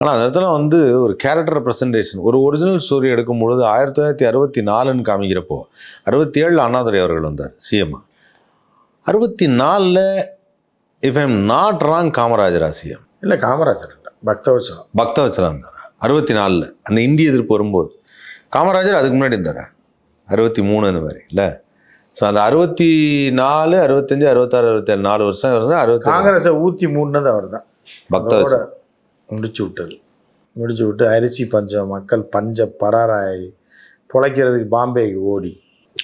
ஆனால் அந்த இடத்துல வந்து ஒரு கேரக்டர் ரெப்ரசன்டேஷன் ஒரு ஒரிஜினல் ஸ்டோரி எடுக்கும் பொழுது ஆயிரத்தி தொள்ளாயிரத்தி அறுபத்தி நாலுன்னு காமிக்கிறப்போ அறுபத்தி ஏழில் அண்ணாதுரை அவர்கள் வந்தார் சிஎம் அறுபத்தி நாலில் இஃப் ஐம் நாட் ராங் காமராஜரா சிஎம் இல்லை காமராஜர் இல்லை. பக்தவச்சலம். பக்தவச்சலம் இருந்தார். அறுபத்தி நாலில் அந்த இந்திய எதிர்ப்பு வரும்போது. காமராஜர் அதுக்கு முன்னாடி இருந்தார்? அறுபத்தி மூணு அந்த மாதிரி இல்லை? ஸோ அந்த அறுபத்தி நாலு அறுபத்தஞ்சு அறுபத்தாறு அறுபத்தேழு நாலு வருஷம் இருந்தால் அறுபத்தி காங்கிரஸை ஊற்றி மூடினது அவர் தான் பக்தவச்சலம் முடிச்சு விட்டது முடிச்சு விட்டு அரிசி பஞ்சம் மக்கள் பஞ்ச பராராய் பொழைக்கிறதுக்கு பாம்பேக்கு ஓடி.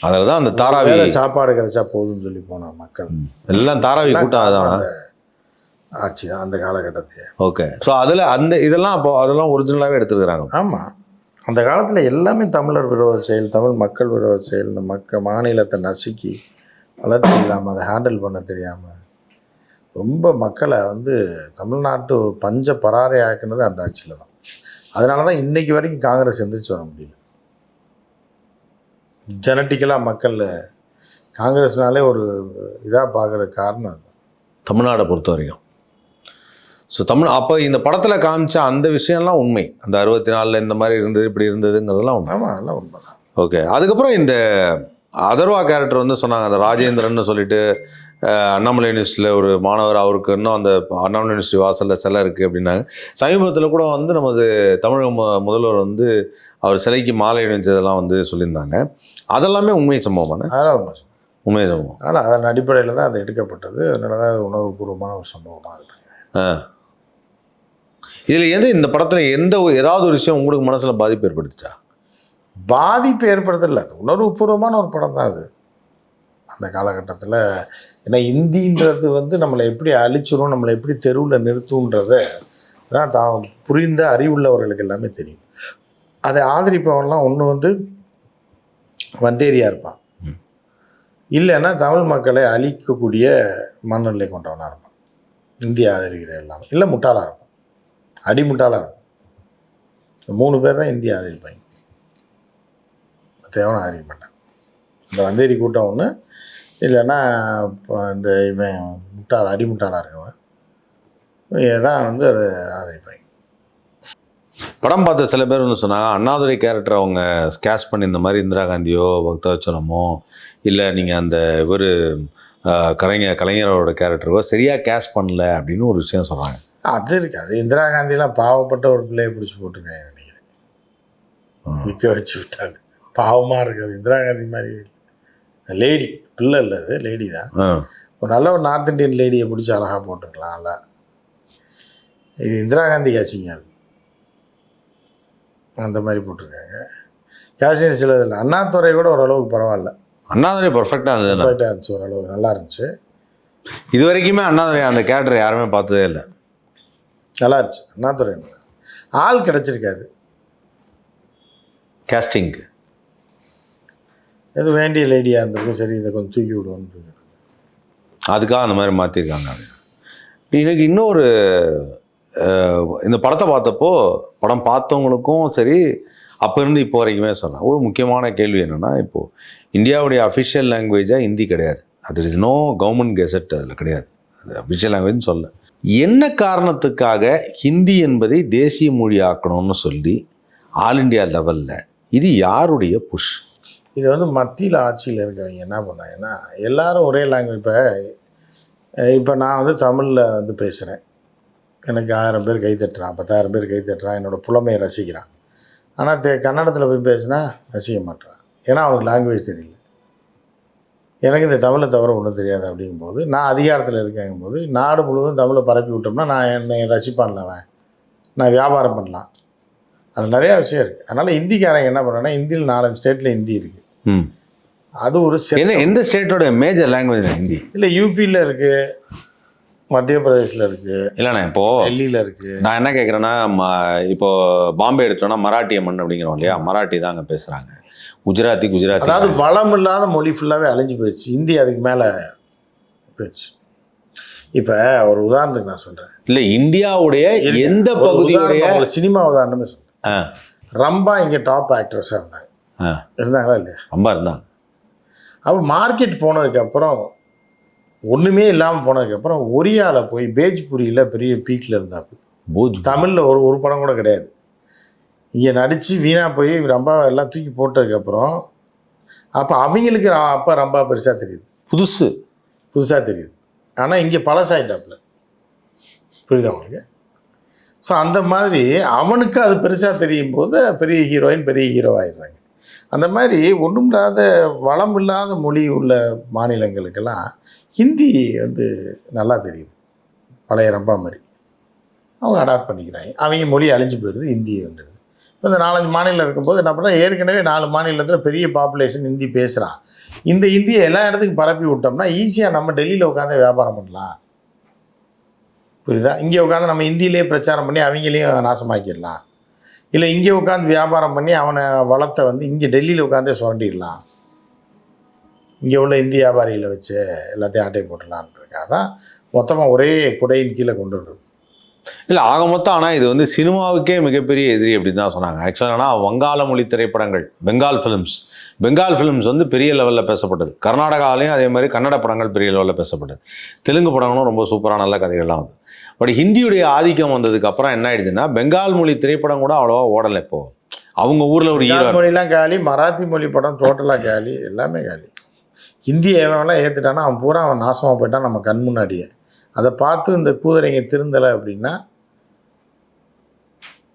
அதில் தான் அந்த தாராவி சாப்பாடு கிடைச்சா போதும்னு சொல்லி போன மக்கள். எல்லாம் தாராவி கூட்டம் அதான். ஆட்சி தான் அந்த காலகட்டத்தையே. ஓகே. ஸோ அதில் அந்த இதெல்லாம் அப்போ அதெல்லாம் ஒரிஜினலாகவே எடுத்துருக்குறாங்க. ஆமாம் அந்த காலத்தில் எல்லாமே தமிழர் விரோத செயல் தமிழ் மக்கள் விரோத செயல் இந்த மக்க மாநிலத்தை நசுக்கி வளர்ச்சி இல்லாமல் அதை ஹேண்டில் பண்ண தெரியாமல் ரொம்ப மக்களை வந்து தமிழ்நாட்டு பஞ்ச பராரை ஆக்குனது அந்த ஆட்சியில் தான். அதனால தான் இன்னைக்கு வரைக்கும் காங்கிரஸ் எந்திரிச்சு வர முடியல. ஜெனட்டிக்கலாக மக்கள் காங்கிரஸ்னாலே ஒரு இதாக பார்க்குற காரணம் அது. தமிழ்நாடை பொறுத்த வரைக்கும். ஸோ தமிழ் அப்போ இந்த படத்தில் காமிச்ச அந்த விஷயம்லாம் உண்மை. அந்த அறுபத்தி நாலில் இந்த மாதிரி இருந்தது இப்படி இருந்ததுங்கிறதெல்லாம் உண்மை. ஆமாம் அதெல்லாம் உண்மைதான். ஓகே அதுக்கப்புறம் இந்த அதர்வா கேரக்டர் வந்து சொன்னாங்க அந்த ராஜேந்திரன் சொல்லிட்டு அண்ணாமலை யூனிவர்சிட்டியில் ஒரு மாணவர் அவருக்கு இன்னும் அந்த அண்ணாமலை யூனிவர்சிட்டி வாசலில் சிலை இருக்குது அப்படின்னாங்க. சமீபத்தில் கூட வந்து நமது தமிழக முதல்வர் வந்து அவர் சிலைக்கு மாலை அணிஞ்சதெல்லாம் வந்து சொல்லியிருந்தாங்க. அதெல்லாமே உண்மை சம்பவமான அதெல்லாம் உண்மை உண்மை சம்பவம். அதனால் அதன் அடிப்படையில் தான் அது எடுக்கப்பட்டது. அதனால தான் அது உணர்வுபூர்வமான ஒரு சம்பவமாக அது. இதில் எது இந்த படத்தில் எந்த ஏதாவது ஒரு விஷயம் உங்களுக்கு மனசில் பாதிப்பு ஏற்படுத்துச்சா? பாதிப்பு ஏற்படுத்தல. அது உணர்வுபூர்வமான ஒரு படம் தான் அது. அந்த காலகட்டத்தில். ஏன்னா இந்தின்றது வந்து நம்மளை எப்படி அழிச்சிரும் நம்மளை எப்படி தெருவில் நிறுத்துன்றத தான் தான் புரிந்த அறிவுள்ளவர்களுக்கு எல்லாமே தெரியும். அதை ஆதரிப்பவன்லாம் ஒன்று வந்து வந்தேரியா இருப்பான். இல்லைன்னா தமிழ் மக்களை அழிக்கக்கூடிய மனநிலை கொண்டவனாக இருப்பான். இந்திய ஆதரிக்கிற எல்லாமே. இல்லை முட்டாளாக இருப்பான். அடிமுட்டாளாக இந்த மூணு பேர் தான் இந்திய ஆதரிப்பாங்க. தேவனை ஆதரிக்க மாட்டான் இந்த வந்தேரி கூட்டம் ஒன்று இல்லைன்னா இப்போ இந்த இவன் முட்டாள் அடிமுட்டாளாக இருக்கவன். இவங்க தான் வந்து அதை ஆதரிப்பாங்க படம் பார்த்த சில பேர் வந்து சொன்னாங்க அண்ணாதுரை கேரக்டர் அவங்க ஸ்கேஷ் பண்ணி இந்த மாதிரி இந்திரா காந்தியோ பக்தவச்சனமோ இல்லை நீங்கள் அந்த இவர் கலைஞர் கலைஞரோட கேரக்டரோ சரியாக கேஷ் பண்ணல அப்படின்னு ஒரு விஷயம் சொல்கிறாங்க அது இருக்கு. அது இந்திரா காந்திலாம் பாவப்பட்ட ஒரு பிள்ளையை பிடிச்சி போட்டிருக்காங்க நினைக்கிறேன். விற்க வச்சு விட்டாங்க. பாவமாக இருக்குது. இந்திரா காந்தி மாதிரி லேடி பிள்ளை இல்லை அது லேடி தான். ஒரு நல்ல ஒரு நார்த் இந்தியன் லேடியை பிடிச்சி அழகாக போட்டிருக்கலாம் நல்லா இது இந்திரா காந்தி காசிங்க அது. அந்த மாதிரி போட்டிருக்காங்க. காஷ்மீர் சில இதில் அண்ணாதுரை கூட ஓரளவுக்கு பரவாயில்ல. அண்ணாதுரை பர்ஃபெக்டாக இருந்தது பர்ஃபெக்டாக இருந்துச்சு ஓரளவுக்கு. நல்லா இருந்துச்சு. இது வரைக்குமே அண்ணாதுரை அந்த கேரக்டர் யாருமே பார்த்ததே இல்லை. நல்லா இருந்துச்சு. அண்ணாதுரை. ஆள் கிடச்சிருக்காது. கேஸ்டிங்க்கு எது வேண்டிய லேடியாக இருந்திருக்கும் சரி இதை கொஞ்சம் தூக்கி விடுவோன்னு அதுக்காக அந்த மாதிரி மாற்றிருக்காங்க எனக்கு இன்னொரு இந்த படத்தை பார்த்தப்போ படம் பார்த்தவங்களுக்கும் சரி அப்போ இருந்து இப்போ வரைக்குமே சொன்னேன் ஒரு முக்கியமான கேள்வி என்னென்னா இப்போது இந்தியாவுடைய அஃபிஷியல் லாங்குவேஜாக ஹிந்தி கிடையாது. அது இஸ் நோ கவர்மெண்ட் கெசட் அதில் கிடையாது. அது அஃபிஷியல் லாங்குவேஜ்னு சொல்ல என்ன காரணத்துக்காக ஹிந்தி என்பதை தேசிய மொழி ஆக்கணும்னு சொல்லி ஆல் இண்டியா லெவலில் இது யாருடைய புஷ் இது வந்து மத்தியில் ஆட்சியில் இருக்கவங்க என்ன பண்ணாங்கன்னா எல்லாரும் ஒரே லாங்குவேஜ் இப்போ இப்போ நான் வந்து தமிழில் வந்து பேசுகிறேன் எனக்கு ஆயிரம் பேர் கை தட்டுறான் பத்தாயிரம் பேர் கை தட்டுறான் என்னோடய புலமையை ரசிக்கிறான். ஆனால் தே கன்னடத்தில் போய் பேசினா ரசிக்க மாட்டான் ஏன்னா அவனுக்கு லாங்குவேஜ் தெரியல. எனக்கு இந்த தமிழை தவிர ஒன்றும் தெரியாது அப்படிங்கும்போது நான் அதிகாரத்தில் இருக்கேங்கும் போது நாடு முழுவதும் தமிழை பரப்பி விட்டோம்னா நான் என்னை ரசிப்பான்ல அவன். நான் வியாபாரம் பண்ணலாம். அது நிறையா விஷயம் இருக்குது அதனால் ஹிந்திக்காரங்க என்ன பண்ணுறாங்கன்னா இந்தியில் நாலஞ்சு ஸ்டேட்டில் ஹிந்தி இருக்குது அது ஒரு என்ன எந்த ஸ்டேட்டோட மேஜர் லாங்குவேஜ் ஹிந்தி. இல்லை யூபியில் இருக்குது மத்திய பிரதேசில் இருக்குது இல்லைண்ணா இப்போது டெல்லியில் இருக்குது நான் என்ன கேட்குறேன்னா இப்போ பாம்பே எடுத்தோன்னா மராட்டிய மண் அப்படிங்கிறோம் இல்லையா? மராட்டி தான் அங்கே பேசுகிறாங்க குஜராத்தி குஜராத்தி அதாவது வளம் இல்லாத மொழி ஃபுல்லாகவே அழிஞ்சு போயிடுச்சு. ஹிந்தி அதுக்கு மேலே போயிடுச்சு. இப்போ ஒரு உதாரணத்துக்கு நான் சொல்கிறேன் இல்லை இந்தியாவுடைய எந்த பகுதியுடைய ஒரு சினிமா உதாரணமே சொல்கிறேன் ரம்பா இங்கே டாப் ஆக்ட்ரஸாக இருந்தாங்க. இருந்தாங்களா இல்லையா? ரொம்ப இருந்தாங்க. அப்போ மார்க்கெட் போனதுக்கப்புறம் ஒன்றுமே இல்லாமல் போனதுக்கப்புறம் ஒரியாவில் போய் பேஜ்புரியில் பெரிய பீக்கில் இருந்தாப்பு போஜ் தமிழில் ஒரு ஒரு படம் கூட கிடையாது. இங்கே நடித்து வீணாக போய் ரம்பா எல்லாம் தூக்கி போட்டதுக்கப்புறம் அப்போ அவங்களுக்கு அப்போ ரம்பா பெருசாக தெரியுது. புதுசு. புதுசாக தெரியுது. ஆனால் இங்கே பழசாயிட்டாப்புல. புரியுதா உங்களுக்கு? ஸோ அந்த மாதிரி அவனுக்கு அது பெருசாக தெரியும் போது பெரிய ஹீரோயின் பெரிய ஹீரோ ஆயிடுறாங்க. அந்த மாதிரி ஒன்றும் இல்லாத வளம் இல்லாத மொழி உள்ள மாநிலங்களுக்கெல்லாம் ஹிந்தி வந்து நல்லா தெரியுது. பழைய ரம்பா மாதிரி. அவங்க அடாப்ட் பண்ணிக்கிறாங்க. அவங்க மொழி அழிஞ்சு போயிடுது ஹிந்தி வந்துடுது இப்போ இந்த நாலஞ்சு மாநிலம் இருக்கும்போது என்ன பண்ணால் ஏற்கனவே நாலு மாநிலத்தில் பெரிய பாப்புலேஷன் ஹிந்தி பேசுகிறான் இந்த ஹிந்தியை எல்லா இடத்துக்கும் பரப்பி விட்டோம்னா ஈஸியாக நம்ம டெல்லியில் உட்காந்து வியாபாரம் பண்ணலாம். புரியுதா? இங்கே உட்காந்து நம்ம ஹிந்தியிலே பிரச்சாரம் பண்ணி அவங்களையும் நாசமாக்கிடலாம். இல்லை இங்கே உட்காந்து வியாபாரம் பண்ணி அவனை வளத்தை வந்து இங்கே டெல்லியில் உட்காந்தே சுரண்டிடலாம். இங்கே உள்ள இந்திய வியாபாரிகளை வச்சு எல்லாத்தையும் ஆட்டை போட்டுடலான்றதுக்காக தான் மொத்தமாக ஒரே குடையின் கீழே கொண்டு வருது இல்லை ஆக மொத்தம் ஆனால் இது வந்து சினிமாவுக்கே மிகப்பெரிய எதிரி அப்படின்னு தான் சொன்னாங்க. ஆக்சுவலாக ஆனால் வங்காள மொழி திரைப்படங்கள் பெங்கால் ஃபிலிம்ஸ் பெங்கால் ஃபிலிம்ஸ் வந்து பெரிய லெவலில் பேசப்பட்டது. கர்நாடகாலையும் அதே மாதிரி கன்னட படங்கள் பெரிய லெவலில் பேசப்பட்டது. தெலுங்கு படங்களும் ரொம்ப சூப்பராக நல்ல கதைகள்லாம் வந்து பட் ஹிந்தியுடைய ஆதிக்கம் வந்ததுக்கு அப்புறம் என்ன ஆயிடுச்சுன்னா பெங்கால் மொழி திரைப்படம் கூட அவ்வளோவா ஓடலை இப்போ. அவங்க ஊரில் ஒரு பெங்கால் மொழிலாம் காலி மராத்தி மொழி படம் டோட்டலாக காலி எல்லாமே காலி. ஹிந்தி எவன்லாம் ஏற்றுட்டானா அவன் பூரா அவன் நாசமாக போயிட்டான் நம்ம கண் முன்னாடியே. அதை பார்த்து இந்த கூதரைங்க திருந்தலை அப்படின்னா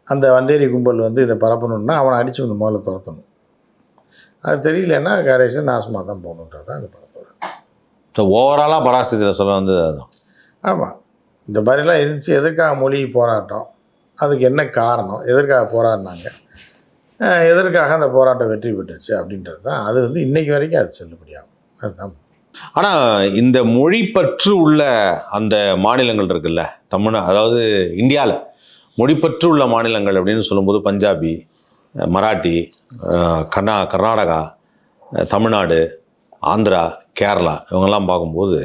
அந்த வந்தேரி கும்பல் வந்து இதை பரப்பணும்னா அவனை அடித்து வந்து முதல்ல துரத்தணும். அது தெரியலன்னா கடைசி நாசமாக தான் போகணுன்றது தான் இந்த படத்தோட ஸோ ஓவராலாக பராசத்தில் சொல்ல வந்தது அதுதான். ஆமாம் இந்த மாதிரிலாம் இருந்துச்சு. எதற்காக மொழி போராட்டம்? அதுக்கு என்ன காரணம்? எதற்காக போராடினாங்க? எதற்காக அந்த போராட்டம் வெற்றி பெற்றுச்சு அப்படின்றது தான். அது வந்து இன்னைக்கு வரைக்கும் அது செல்லுபடியாகும் அதுதான். ஆனால் இந்த மொழி பற்று உள்ள அந்த மாநிலங்கள் இருக்குல்ல தமிழ் அதாவது இந்தியாவில் மொழிப்பற்று உள்ள மாநிலங்கள் அப்படின்னு சொல்லும்போது பஞ்சாபி மராட்டி கர்நா கர்நாடகா தமிழ்நாடு ஆந்திரா கேரளா இவங்கெல்லாம் பார்க்கும்போது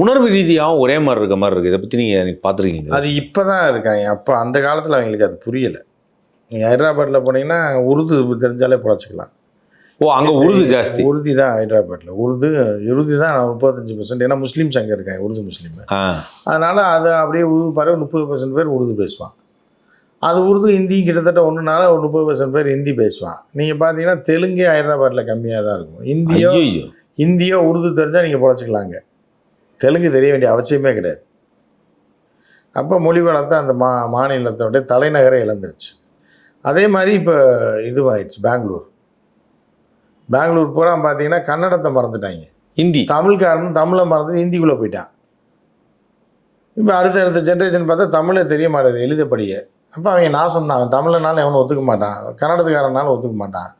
உணர்வு ரீதியாகவும் ஒரே மாதிரி இருக்க மாதிரி இருக்குது இதை பற்றி நீங்கள் பார்த்துருக்கீங்க அது இப்போ தான் இருக்காங்க. அப்போ அந்த காலத்தில் அவங்களுக்கு அது புரியலை. நீங்கள் ஹைதராபாத்தில் போனீங்கன்னா உருது தெரிஞ்சாலே பொழைச்சிக்கலாம். ஓ அங்கே உருது ஜாஸ்தி. உருதி தான் ஹைதராபாத்தில் உருது உருது தான் முப்பத்தஞ்சு பர்சன்ட் ஏன்னா முஸ்லீம்ஸ் அங்கே இருக்காங்க உருது முஸ்லீம். அதனால் அது அப்படியே உருது பாரு முப்பது பர்சன்ட் பேர் உருது பேசுவான். அது உருது ஹிந்தி கிட்டத்தட்ட ஒன்றுனால ஒரு முப்பது பர்சன்ட் பேர் ஹிந்தி பேசுவான். நீங்கள் பார்த்தீங்கன்னா தெலுங்கே ஹைதராபாத்தில் கம்மியாக தான் இருக்கும் ஹிந்தியோ ஹிந்தியோ உருது தெரிஞ்சால் நீங்கள் பொழைச்சிக்கலாங்க. தெலுங்கு தெரிய வேண்டிய அவசியமே கிடையாது. அப்போ மொழி வளர்த்த அந்த மா மாநிலத்தோடைய தலைநகரை இழந்துருச்சு. அதே மாதிரி இப்போ இதுவாயிடுச்சு பெங்களூர். பெங்களூர் பூரா பார்த்தீங்கன்னா கன்னடத்தை மறந்துட்டாங்க. ஹிந்தி. தமிழ்காரன் தமிழை மறந்து ஹிந்திக்குள்ளே போயிட்டான். இப்போ அடுத்த அடுத்த ஜென்ரேஷன் பார்த்தா தமிழே தெரிய மாட்டேது எழுதப்படிய. அப்போ அவங்க நாசம் தான் அவன் தமிழனாலும் எவனும் ஒத்துக்க மாட்டான். கன்னடத்துக்காரனாலும் ஒத்துக்க மாட்டான்.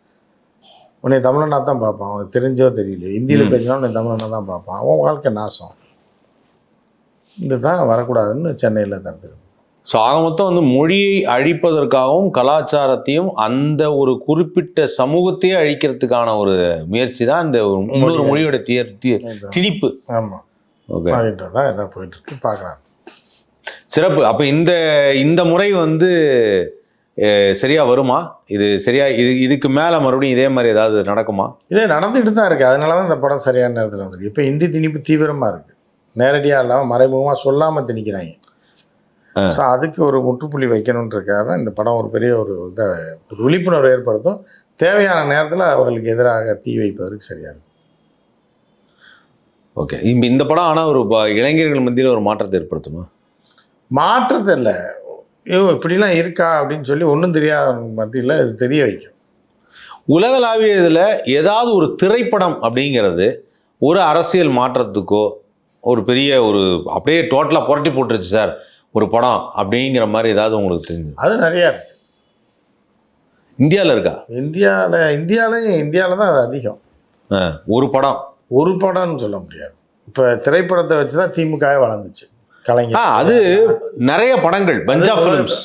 உன்னை தமிழனா தான் பார்ப்பான். அவனுக்கு தெரிஞ்சோ தெரியல ஹிந்தியில். பேசினா உன்னை தமிழனா தான் பார்ப்பான். அவன் வாழ்க்கை நாசம். இதுதான் வரக்கூடாதுன்னு சென்னையில் தடுத்து ஸோ ஆக மொத்தம் வந்து மொழியை அழிப்பதற்காகவும் கலாச்சாரத்தையும் அந்த ஒரு குறிப்பிட்ட சமூகத்தையே அழிக்கிறதுக்கான ஒரு முயற்சி தான் இந்த இன்னொரு மொழி. மொழியோட திய தி- திணிப்பு. ஆமாம் ஓகே தான் இதாக போயிட்டுருக்கு பார்க்குறாங்க சிறப்பு. அப்போ இந்த இந்த முறை வந்து அஹ், சரியா வருமா? இது சரியா இது இதுக்கு மேலே மறுபடியும் இதே மாதிரி ஏதாவது நடக்குமா? இல்லை நடந்துக்கிட்டு தான் இருக்குது அதனால தான் இந்த படம் சரியான நேரத்தில் வந்திருக்கு. இப்போ இந்தி திணிப்பு தீவிரமாக இருக்குது நேரடியாக இல்லாமல் மறைமுகமாக சொல்லாமல் திணிக்கிறாங்க. ஸோ அதுக்கு ஒரு முற்றுப்புள்ளி வைக்கணுன்றதுக்காக தான் இந்த படம் ஒரு பெரிய ஒரு இதை ஒரு விழிப்புணர்வு ஏற்படுத்தும். தேவையான நேரத்தில் அவர்களுக்கு எதிராக தீ வைப்பதற்கு சரியாக இருக்கும். ஓகே. இந்த படம் ஆனால் ஒரு இளைஞர்கள் மத்தியில் ஒரு மாற்றத்தை ஏற்படுத்துமா? மாற்றத்தை இல்லை. ஐயோ இப்படிலாம் இருக்கா அப்படின்னு சொல்லி ஒன்றும் தெரியாத மத்தியில் இது தெரிய வைக்கும். உலகளாவிய இதில் ஏதாவது ஒரு திரைப்படம் அப்படிங்கிறது ஒரு அரசியல் மாற்றத்துக்கோ ஒரு பெரிய ஒரு அப்படியே டோட்டலாக புரட்டி போட்டுருச்சு சார் ஒரு படம் அப்படிங்கிற மாதிரி ஏதாவது உங்களுக்கு தெரிஞ்சு அது நிறையா இருக்கு. இந்தியாவில் இருக்கா? இந்தியாவில் இந்தியாவிலையும் இந்தியாவில் தான் அது அதிகம். ஒரு படம். ஒரு படம்னு சொல்ல முடியாது. இப்போ திரைப்படத்தை வச்சு தான் திமுகவே வளர்ந்துச்சு. கலைஞர். அது நிறைய படங்கள் பஞ்சா அது- ஃபிலிம்ஸ்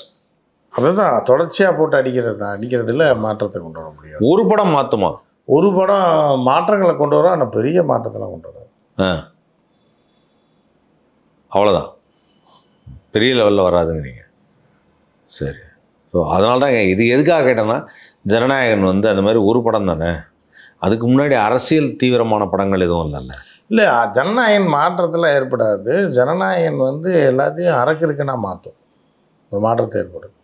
அதுதான் தொடர்ச்சியாக போட்டு அடிக்கிறது தான் அடிக்கிறதுல மாற்றத்தை கொண்டு வர முடியும் ஒரு படம் மாற்றுமா ஒரு படம் மாற்றங்களை கொண்டு வரும் ஆனால் பெரிய மாற்றத்தெல்லாம் கொண்டு வரும் அவ்வளோதான் பெரிய லெவலில் வராதுங்கிறீங்க சரி. ஸோ அதனால தான் இது எதுக்காக கேட்டேன்னா ஜனநாயகன் வந்து அந்த மாதிரி ஒரு படம் தானே? அதுக்கு முன்னாடி அரசியல் தீவிரமான படங்கள் எதுவும் இல்லைல்ல. இல்லை ஜனநாயகன் மாற்றத்தில் ஏற்படாது. ஜனநாயகன் வந்து எல்லாத்தையும் அரக்கிருக்குன்னா மாற்றும் ஒரு மாற்றத்தை ஏற்படும்.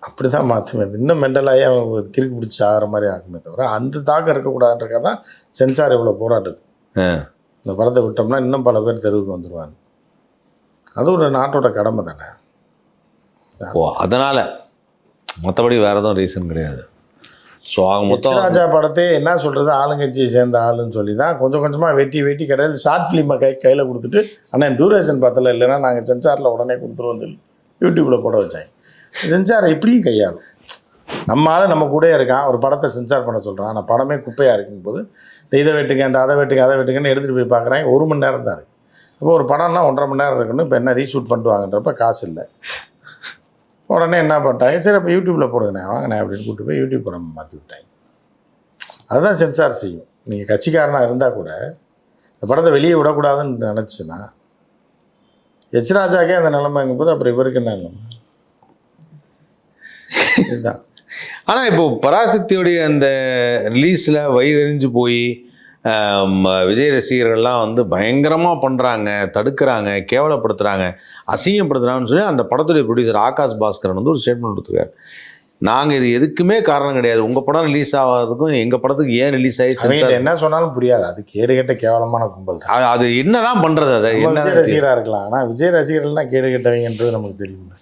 அப்படி தான் மாற்றுமே இன்னும் மெண்டலாகி அவன் கிறுக்கு பிடிச்சி ஆகிற மாதிரி ஆகுமே தவிர அந்த தாக்கம் இருக்கக்கூடாதுன்றக்காக தான் சென்சார் இவ்வளோ போராடுது. ஆ. இந்த படத்தை விட்டோம்னா இன்னும் பல பேர் தெருவுக்கு வந்துடுவாங்க அது ஒரு நாட்டோட கடமை தானே. ஓ அதனால் மற்றபடி வேறு எதுவும் ரீசன் கிடையாது. ஸோ ஆக மொத்தம் ராஜா படத்தை என்ன சொல்கிறது ஆளுங்கட்சியை சேர்ந்த ஆளுன்னு சொல்லி தான் கொஞ்சம் கொஞ்சமாக வெட்டி வெட்டி கடையில் ஷார்ட் ஃபிலிமை கை கையில் கொடுத்துட்டு ஆனால் டூரேஷன் பார்த்தல இல்லைன்னா நாங்கள் சென்சாரில் உடனே கொடுத்துருவோம் சொல்லி யூடியூப்பில் போட வச்சாங்க. சென்சார் எப்படியும் கையாளும். நம்ம ஆள் நம்ம கூடயே இருக்கான் ஒரு படத்தை சென்சார் பண்ண சொல்கிறான் ஆனால் படமே குப்பையாக இருக்கும்போது இந்த இதை வெட்டுங்க இந்த அதை வெட்டுங்க அதை வெட்டுங்கன்னு எடுத்துகிட்டு போய் பார்க்குறாங்க ஒரு மணி நேரம் தான் இருக்குது அப்போ ஒரு படம்னா ஒன்றரை மணி நேரம் இருக்குன்னு இப்போ என்ன ரீஷூட் பண்ணிட்டு வாங்கன்றப்ப காசு இல்லை. உடனே என்ன பண்ணிட்டாங்க சரி அப்போ யூடியூப்பில் போடுங்கண்ணே வாங்கண்ணே அப்படின்னு கூப்பிட்டு போய் யூடியூப் படம் மாற்றி விட்டாங்க. அதுதான் சென்சார் செய்யும். நீங்கள் கட்சிக்காரனாக இருந்தால் கூட இந்த படத்தை வெளியே விடக்கூடாதுன்னு நினச்சின்னா எச் ராஜாக்கே அந்த நிலைமைங்கும் போது அப்புறம் இவருக்கு என்ன நிலைமை? இதுதான். ஆனால் இப்போ பராசக்தியுடைய அந்த ரிலீஸில் வயிறெறிஞ்சு போய் விஜய் ரசிகர்கள்லாம் வந்து பயங்கரமாக பண்ணுறாங்க தடுக்கிறாங்க கேவலப்படுத்துகிறாங்க அசிங்கப்படுத்துகிறாங்கன்னு சொல்லி அந்த படத்துடைய ப்ரொடியூசர் ஆகாஷ் பாஸ்கரன் வந்து ஒரு ஸ்டேட்மெண்ட் கொடுத்துருக்காரு. நாங்கள் இது எதுக்குமே காரணம் கிடையாது. உங்கள் படம் ரிலீஸ் ஆகாததுக்கும் எங்கள் படத்துக்கு ஏன் ரிலீஸ் ஆகி என்ன சொன்னாலும் புரியாது. அது கேடு கெட்ட கேவலமான கும்பல் தான். அது அது என்னதான் பண்ணுறது அதை? என்ன ரசிகராக இருக்கலாம். ஆனால் விஜய் ரசிகர்கள் தான் கேடு கெட்டவங்கன்றது நமக்கு தெரியும்.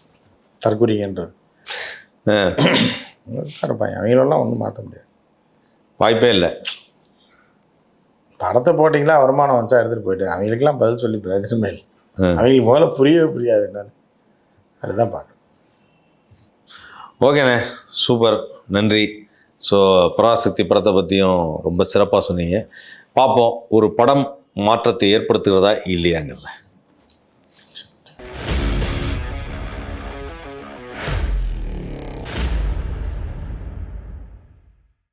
தற்குறிங்கன்றது. ஆ, இருப்பாங்க அவங்களெல்லாம் ஒன்றும் மாற்ற முடியாது. வாய்ப்பே இல்லை. படத்தை போட்டிங்களா வருமானம் வச்சா எடுத்துகிட்டு போயிட்டு. அவங்களுக்கெல்லாம் பதில் சொல்லி பிரயோஜனமே இல்லை. அவங்களுக்கு முதல்ல புரியவே புரியாது என்னன்னு. அதுதான் பார்க்கணும். ஓகேண்ணே. சூப்பர். நன்றி. ஸோ பராசக்தி படத்தை பற்றியும் ரொம்ப சிறப்பாக சொன்னீங்க. பார்ப்போம். ஒரு படம் மாற்றத்தை ஏற்படுத்துகிறதா இல்லையாங்கிறத.